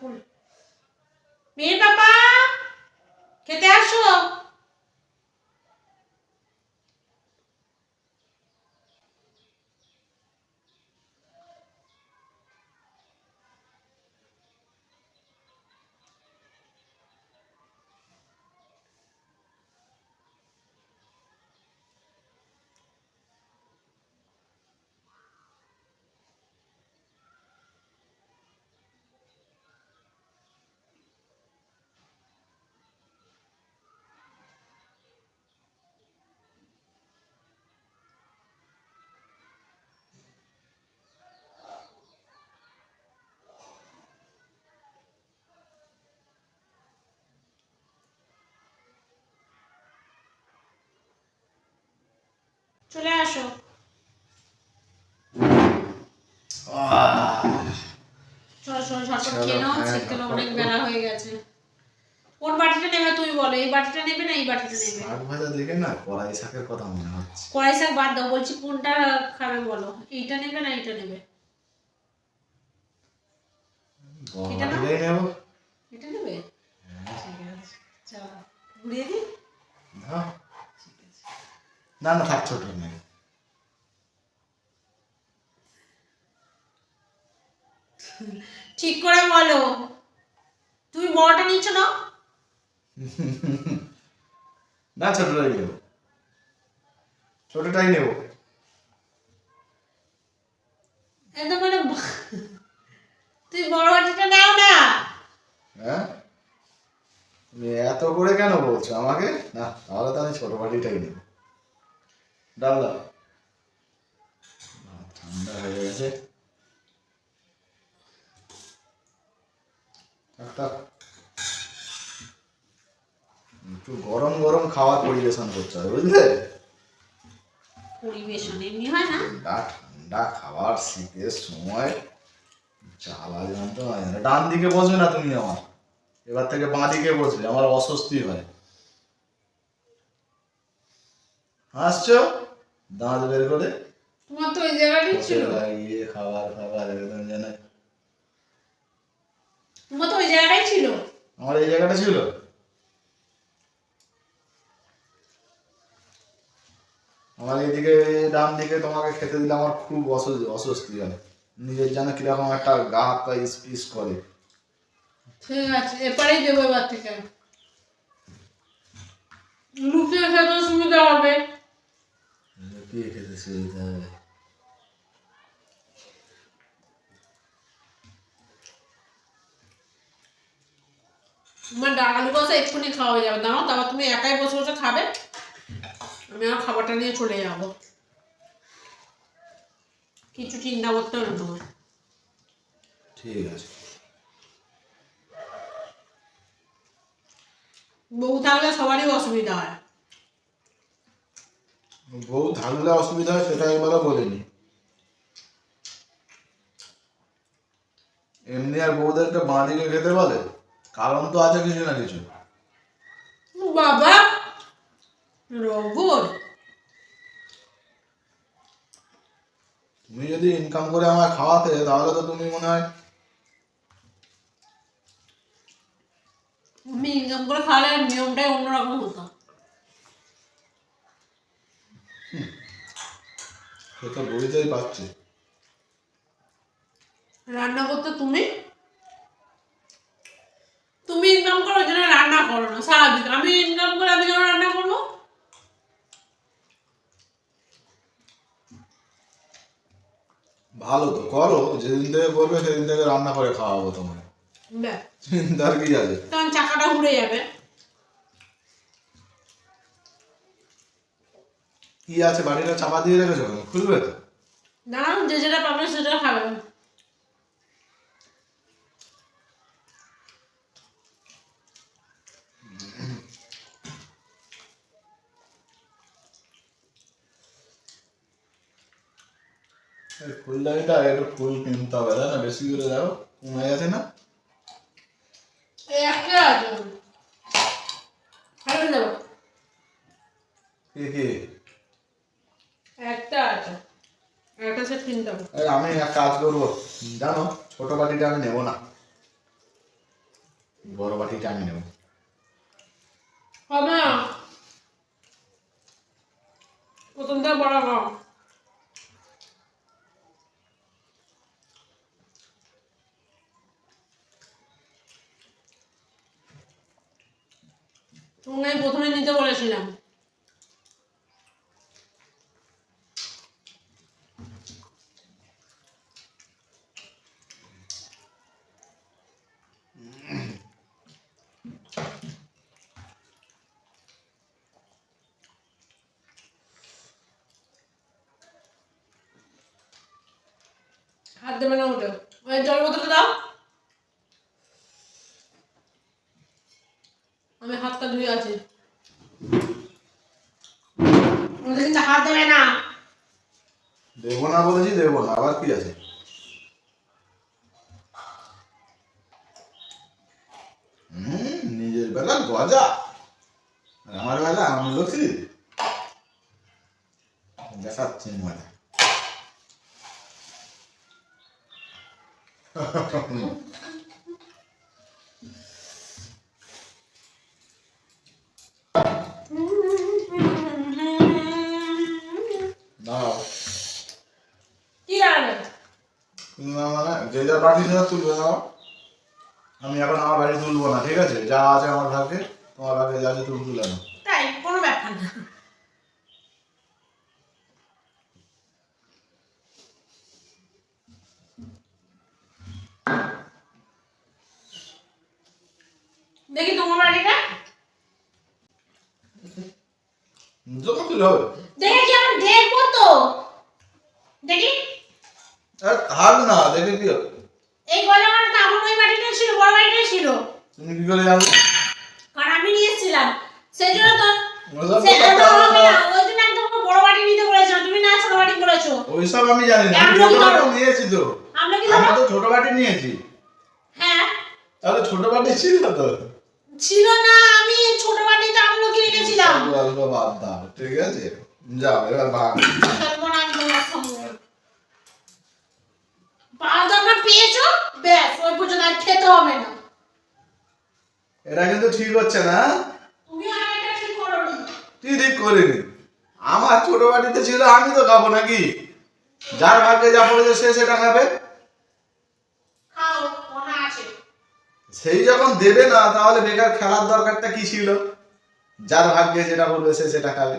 ফুল মেয়ে পাপা খেতে আসো। চলে আসো। চলো চলো ঝটপট খেয়ে নাও হ্যাঁ, শীতকালে অনেক বেলা হয়ে গেছে। কোন বাটিটা নেবে তুমি বলো এই বাটিটা নেবে না এই বাটিটা নেবে? শাক ভাজা দেখে না কড়াই শাকের কথা মনে হচ্ছে। কড়াই শাক বাদ দাও বলছি কোনটা খাবে বলো? এইটা নেবে না এইটা নেবে? এটা নেব। এটা নেবে? ঠিক আছে চলো ঘুরিয়ে দিই। না না থাক ছোট নেই ঠিক করে বলো। তুমি বড়টা নিচ্ছ না? না ছোটটাই নেব। ছোটটাই নেব। একদম মানে তুমি বড় বাটিটা নাও না। হ্যাঁ? এত করে কেন বলছো আমাকে? না তাহলে তো আমি ছোট বাটিটাই নেব। ডাল দাও। ঠান্ডা হয়ে গেছে। একটু গরম গরম খাবার পরিবেশন করতে হবে বুঝলে? পরিবেশন এমনি হয় না? ঠান্ডা ঠান্ডা খাবার শীতের সময় জ্বালা জানতো ডান দিকে বসবে না তুমি আমার। এবার থেকে বাঁ দিকে বসবে আমার অস্বস্তি হয়। হাসছো দাঁত বের করে। তোমার তো ওই জায়গাটাই ছিল। লাগিয়ে খাবার খাবার একদম যেন। তোমার তো ওই জায়গাটাই ছিল। আমার এই জায়গাটা ছিল। আমার এইদিকে ডান দিকে তোমাকে খেতে দিলে আমার খুব অস্বস্তি অস্বস্তি হয়। নিজের যেন কীরকম একটা গা হাত পা স্পিস করে। ঠিক আছে এপারেই দেবো এবার থেকে। লুকিয়ে খেতে সুবিধা হবে। লুকিয়ে খেতে সুবিধা হবে আমার ডাল আলু কষা এক্ষুনি খাওয়া হয়ে যাবে। দাঁড়াও তারপর তুমি একাই বসে বসে খাবে। আমি আমার খাবারটা নিয়ে চলে যাব। কিছু চিন্তা করতে হবে তোমার। ঠিক আছে। বউ থাকলে সবারই অসুবিধা হয়। বউ থাকলে অসুবিধা হয় সেটা এবারও বলিনি। এমনি আর বউদেরকে বাঁ দিকে খেতে বলে কারণ তো আছে কিছু না কিছু। বাবা তুমি যদি ইনকাম করে আমায় খাওয়াতে তাহলে তো তুমি মনে হয় আমি ইনকাম করে খাওয়ালে নিয়মটাই অন্যরকম হতো সে তো বুঝতেই পারছি রান্না করতে তুমি? তুমি ইনকাম করো জন্য রান্না করো না স্বাভাবিক। আমি ইনকাম করে আমি কেন রান্না করব? ভালো তো করো। যেদিন থেকে করবে সেদিন থেকে রান্না করে খাওয়াবো তোমায়। চিন্তার কি আছে? তখন চাকাটা ঘুরে যাবে। কি আছে বাড়িটা চাপা দিয়ে রেখেছো? খুলবে তো। দাঁড়ান যে যেটা পাবে সেটা খাবে। ফুলদানিটা একটু ফুল কিনতে হবে তাই না? বেশি করে দেখো কমে গেছে না? কি কি আছে। একটা আমি এক কাজ করব। জানো ছোট বাটিটা আমি নেব না। বড় বাটি আমি নেব। হবে না। প্রথমটা বড় কম তোমাকে আমি প্রথমে নিতে বলেছিলাম হাত দেবে না ওটা ওই জল বোতলটা দাও। আমি হাতটা ধুয়ে আছি। হাত দেবে না। দেবো না বলেছি, দেবো না। আবার কি আছে? নিজের বেলা গজা। আমার বেলা আমলকি দেখাচ্ছি মজা। দাও। কি রাখবে না মানে যে যার বাড়ি যার তুলবে না আমি এখন আমার বাড়ি তুলবো না ঠিক আছে? যা আছে আমার ভাগ্যে তোমার ভাগ্যে যা আছে তুমি তুলে নাও। তাই কোনো ব্যাপার না। দেখি তোমার বাড়িটা হবে। দেখে কি আমি দেখব তো দেখি। আর থাক না দেখে কি? এই গলা বাড়িটা আমার ওই বাড়িটাই ছিল বড় ছিল। তুমি কি করে জানো? কারণ আমি সেই জন্য তো ওইসব আমি জানি না ছোট বাটি নিয়েছি তো। আমরা তো ছোট বাটি নিয়েছি। হ্যাঁ। তাহলে ছোট বাটি ছিল তো। ছিল না আমি ছোট বাটিতে আমলকি রেখেছিলাম অল্প বাদ দাও ঠিক আছে? যাও এবার ভাগ। পাঁচ পেয়েছ? ব্যাস ওই পর্যন্ত আর খেতে হবে না। এটা কিন্তু ঠিক হচ্ছে না। তুমি আর এটা ঠিক। তুই ঠিক করিনি। আমার ছোট বাটিতে ছিল আমি তো খাব নাকি? যার ভাগ্যে যা পড়েছে সে সেটা খাবে খাও মনে আছে সেই যখন দেবে না, তাহলে বেকার খেলার দরকারটা কি ছিল যার ভাগ্যে যেটা বলবে সে সেটা খাবে।